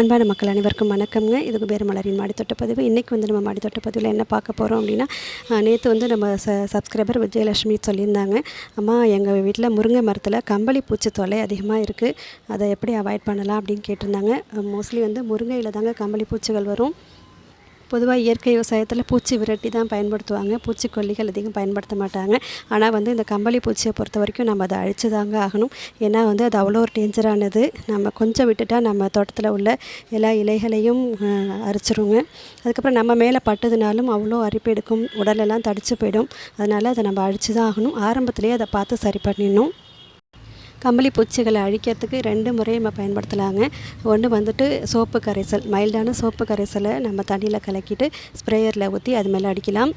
அன்பான மக்கள் அனைவருக்கும் வணக்கம்ங்க. இதுக்கு பேர் மலரின் மாடித்தோட்ட பதிவு. இன்றைக்கி வந்து நம்ம மாடித்தோட்ட பதிவில் என்ன பார்க்க போகிறோம் அப்படின்னா நேற்று வந்து நம்ம ச சப்ஸ்கிரைபர் விஜயலட்சுமி சொல்லியிருந்தாங்க. அம்மா எங்கள் வீட்டில் முருங்கை மரத்தில் கம்பளி பூச்சி தொலை அதிகமாக இருக்குது அதை எப்படி அவாய்ட் பண்ணலாம் அப்படின்னு கேட்டிருந்தாங்க. மோஸ்ட்லி வந்து முருங்கையில் தாங்க கம்பளி பூச்சிகள் வரும். பொதுவாக இயற்கை விவசாயத்தில் பூச்சி விரட்டி தான் பயன்படுத்துவாங்க. பூச்சிக்கொல்லிகள் அதிகம் பயன்படுத்த மாட்டாங்க. ஆனால் வந்து இந்த கம்பளி பூச்சியை பொறுத்த வரைக்கும் நம்ம அதை அழிச்சு தாங்க ஆகணும். ஏன்னா வந்து அது அவ்வளோ ஒரு டேஞ்சரானது நம்ம கொஞ்சம் விட்டுட்டா நம்ம தோட்டத்தில் உள்ள எல்லா இலைகளையும் அரிச்சிருங்க. அதுக்கப்புறம் நம்ம மேலே பட்டதுனாலும் அவ்வளோ அரிப்பு எடுக்கும். உடலெல்லாம் தடிச்சு போயிடும். அதனால் அதை நம்ம அழிச்சு தான் ஆகணும். ஆரம்பத்திலேயே அதை பார்த்து சரி பண்ணிடணும். கம்பளி பூச்சிகளை அழிக்கிறதுக்கு ரெண்டு முறையும் நம்ம பயன்படுத்தலாங்க. ஒன்று வந்துட்டு சோப்பு கரைசல் மைல்டான சோப்பு கரைசலை நம்ம தண்ணியில் கலக்கிட்டு ஸ்ப்ரேயரில் ஊற்றி அது மேலே அடிக்கலாம்.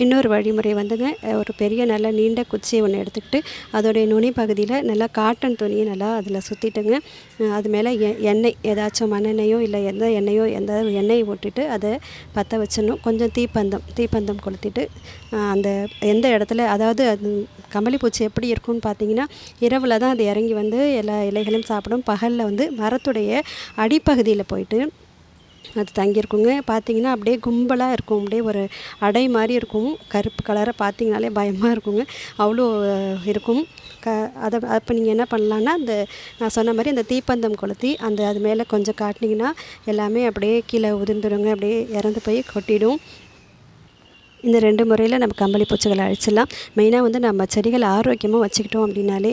இன்னொரு வழிமுறை வந்துங்க ஒரு பெரிய நல்ல நீண்ட குச்சியை ஒன்று எடுத்துக்கிட்டு அதோடைய நுனி பகுதியில் நல்லா காட்டன் துணியை நல்லா அதில் சுற்றிட்டுங்க அது மேலே எ எண்ணெய் ஏதாச்சும் மண்ணெண்ணெயோ இல்லை எந்த எண்ணெயோ எந்த எண்ணெயை ஊட்டிட்டு அதை பற்ற வச்சிடணும். கொஞ்சம் தீப்பந்தம் தீப்பந்தம் கொளுத்திட்டு அந்த எந்த இடத்துல அதாவது அது கம்பளி பூச்சி எப்படி இருக்கும்னு பார்த்தீங்கன்னா இரவில் தான் அது இறங்கி வந்து எல்லா இலைகளையும் சாப்பிடும். பகலில் வந்து மரத்துடைய அடிப்பகுதியில் போயிட்டு அது தங்கியிருக்குங்க. பார்த்தீங்கன்னா அப்படியே கும்பலாக இருக்கும். அப்படியே ஒரு அடை மாதிரி இருக்கும். கருப்பு கலரை பார்த்தீங்கனாலே பயமாக இருக்குங்க. அவ்வளோ இருக்கும். க அதை அப்போ நீங்கள் என்ன பண்ணலான்னா அந்த நான் சொன்ன மாதிரி அந்த தீப்பந்தம் கொளுத்தி அந்த அது மேலே கொஞ்சம் காட்டினீங்கன்னா எல்லாமே அப்படியே கீழே உதிர்ந்துடுங்க அப்படியே இறந்து போய் கொட்டிடும். இந்த ரெண்டு முறையில் நம்ம கம்பளி பூச்சிகளை அழிச்சிடலாம். மெயினாக வந்து நம்ம செடிகளை ஆரோக்கியமாக வச்சுக்கிட்டோம் அப்படின்னாலே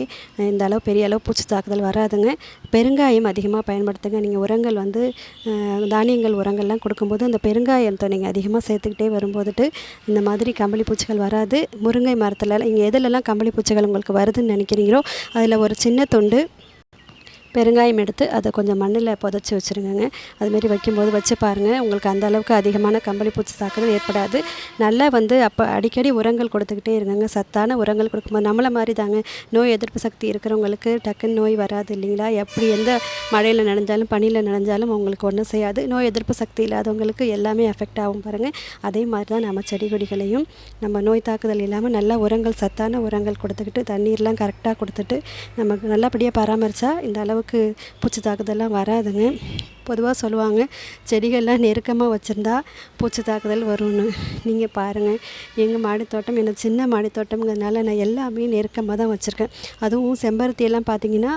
இந்த அளவு பெரிய அளவு பூச்சி தாக்குதல் வராதுங்க. பெருங்காயம் அதிகமாக பயன்படுத்துங்க. நீங்கள் உரங்கள் வந்து தானியங்கள் உரங்கள்லாம் கொடுக்கும்போது அந்த பெருங்காயத்தை நீங்கள் அதிகமாக சேர்த்துக்கிட்டே வரும்போதுட்டு இந்த மாதிரி கம்பளி பூச்சிகள் வராது. முருங்கை மரத்தில் நீங்கள் எதுலெல்லாம் கம்பளி பூச்சிகள் உங்களுக்கு வருதுன்னு நினைக்கிறீங்களோ அதில் ஒரு சின்ன தொண்டு பெருங்காயம் எடுத்து அதை கொஞ்சம் மண்ணில் புதைச்சி வச்சுருங்கங்க. அதுமாரி வைக்கும்போது வச்சு பாருங்கள் உங்களுக்கு அந்த அளவுக்கு அதிகமான கம்பளி பூச்சி தாக்குதல் ஏற்படாது. நல்லா வந்து அப்போ அடிக்கடி உரங்கள் கொடுத்துக்கிட்டே இருங்கங்க. சத்தான உரங்கள் கொடுக்கும்போது நம்மளை மாதிரி தாங்க. நோய் எதிர்ப்பு சக்தி இருக்கிறவங்களுக்கு டக்குன்னு நோய் வராது இல்லைங்களா? எப்படி எந்த மழையில் நனைஞ்சாலும் பனியில் நனைஞ்சாலும் உங்களுக்கு ஒன்றும் செய்யாது. நோய் எதிர்ப்பு சக்தி இல்லாதவங்களுக்கு எல்லாமே எஃபெக்ட் ஆகும் பாருங்கள் அதே மாதிரி தான் நம்ம செடி கொடிகளையும் நம்ம நோய் தாக்குதல் இல்லாமல் நல்லா உரங்கள் சத்தான உரங்கள் கொடுத்துக்கிட்டு தண்ணீர்லாம் கரெக்டாக கொடுத்துட்டு நமக்கு நல்லபடியாக பராமரித்தா இந்த அளவுக்கு பூச்சி தாக்குதல்லாம் வராதுங்க. பொதுவாக சொல்லுவாங்க செடிகள்லாம் நெருக்கமாக வச்சுருந்தா பூச்சி தாக்குதல் வரும்னு. நீங்கள் பாருங்கள் எங்கள் மாடித்தோட்டம் எனக்கு சின்ன மாடித்தோட்டம்ங்கிறதுனால நான் எல்லாமே நெருக்கமாக தான் வச்சுருக்கேன். அதுவும் செம்பருத்தியெல்லாம் பார்த்தீங்கன்னா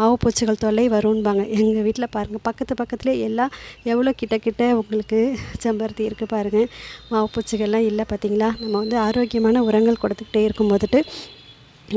மாவு பூச்சிகள் தொல்லை வரும்பாங்க. எங்கள் வீட்டில் பாருங்கள் பக்கத்து பக்கத்துலேயே எல்லாம் எவ்வளோ கிட்ட கிட்ட உங்களுக்கு செம்பருத்தி இருக்குது பாருங்கள் மாவு பூச்சிகள்லாம் இல்லை பார்த்தீங்களா நம்ம வந்து ஆரோக்கியமான உரங்கள் கொடுத்துக்கிட்டே இருக்கும் போதுட்டு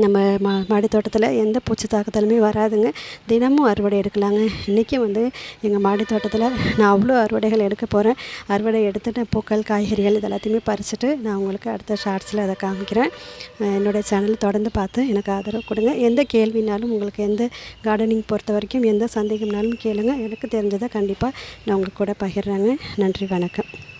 நம்ம மா மாடி தோட்டத்தில் எந்த பூச்சி தாக்குதலுமே வராதுங்க. தினமும் அறுவடை எடுக்கலாங்க. இன்றைக்கி வந்து எங்கள் மாடி தோட்டத்தில் நான் அவ்வளோ அறுவடைகள் எடுக்க போகிறேன் அறுவடை எடுத்துட்டு பூக்கள் காய்கறிகள் இது எல்லாத்தையுமே பறிச்சுட்டு நான் உங்களுக்கு அடுத்த ஷார்ட்ஸில் அதை காமிக்கிறேன். என்னுடைய சேனல் தொடர்ந்து பார்த்து எனக்கு ஆதரவு கொடுங்க. எந்த கேள்வினாலும் உங்களுக்கு எந்த கார்டனிங் பொறுத்த வரைக்கும் எந்த சந்தேகம்னாலும் கேளுங்க. எனக்கு தெரிஞ்சதை கண்டிப்பாக நான் உங்களுக்கு கூட பகிர்றேங்க. நன்றி வணக்கம்.